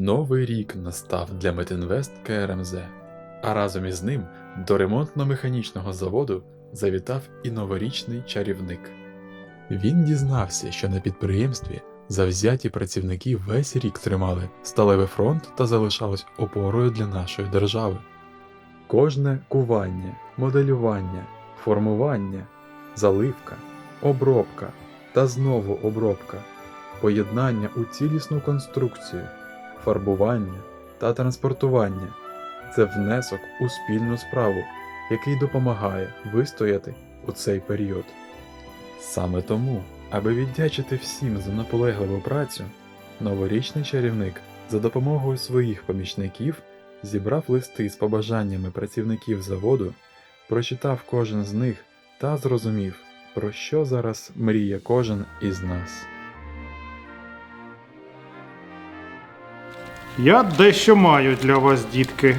Новий рік настав для Метинвест КРМЗ, а разом із ним до ремонтно-механічного заводу завітав і новорічний чарівник. Він дізнався, що на підприємстві завзяті працівники весь рік тримали сталевий фронт та залишались опорою для нашої держави. Кожне кування, моделювання, формування, заливка, обробка та знову обробка, поєднання у цілісну конструкцію, фарбування та транспортування це внесок у спільну справу, який допомагає вистояти у цей період. Саме тому, аби віддячити всім за наполегливу працю, новорічний чарівник за допомогою своїх помічників зібрав листи з побажаннями працівників заводу, прочитав кожен з них та зрозумів, про що зараз мріє кожен із нас. Я дещо маю для вас, дітки.